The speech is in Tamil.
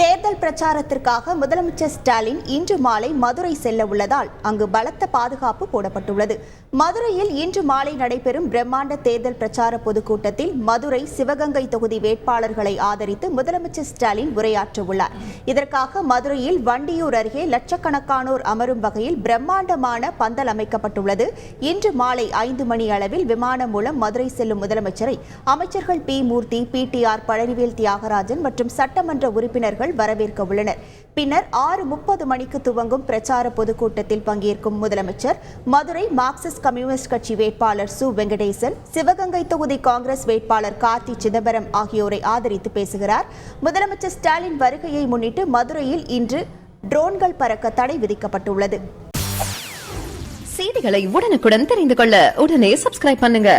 தேர்தல் பிரச்சாரத்திற்காக முதலமைச்சர் ஸ்டாலின் இன்று மாலை மதுரை செல்ல உள்ளதால் அங்கு பலத்த பாதுகாப்பு போடப்பட்டுள்ளது. மதுரையில் இன்று மாலை நடைபெறும் பிரம்மாண்ட தேர்தல் பிரச்சார பொதுக்கூட்டத்தில் மதுரை சிவகங்கை தொகுதி வேட்பாளர்களை ஆதரித்து முதலமைச்சர் ஸ்டாலின் உரையாற்ற உள்ளார். இதற்காக மதுரையில் வண்டியூர் அருகே லட்சக்கணக்கானோர் அமரும் வகையில் பிரம்மாண்டமான பந்தல் அமைக்கப்பட்டுள்ளது. இன்று மாலை ஐந்து மணி அளவில் விமானம் மூலம் மதுரை செல்லும் முதலமைச்சரை அமைச்சர்கள் P Moorthy P T R Palanivel Thiagarajan மற்றும் சட்டமன்ற உறுப்பினர்கள் வரவேற்க உள்ளனர் பின்னர் ஆறு முப்பது மணிக்கு துவங்கும் பிரச்சார பொதுக்கூட்டத்தில் பங்கேற்கும் முதலமைச்சர் மதுரை மார்க்சிஸ்ட் கம்யூனிஸ்ட் கட்சி வேட்பாளர் சு. வெங்கடேசன் சிவகங்கை தொகுதி காங்கிரஸ் வேட்பாளர் கார்த்தி சிதம்பரம் ஆகியோரை ஆதரித்து பேசுகிறார். முதலமைச்சர் ஸ்டாலின் வருகையை முன்னிட்டு மதுரையில் இன்று ட்ரோன்கள் பறக்க தடை விதிக்கப்பட்டுள்ளது. செய்திகளை உடனுக்குடன் தெரிந்து கொள்ள உடனே சப்ஸ்கிரைப் பண்ணுங்க.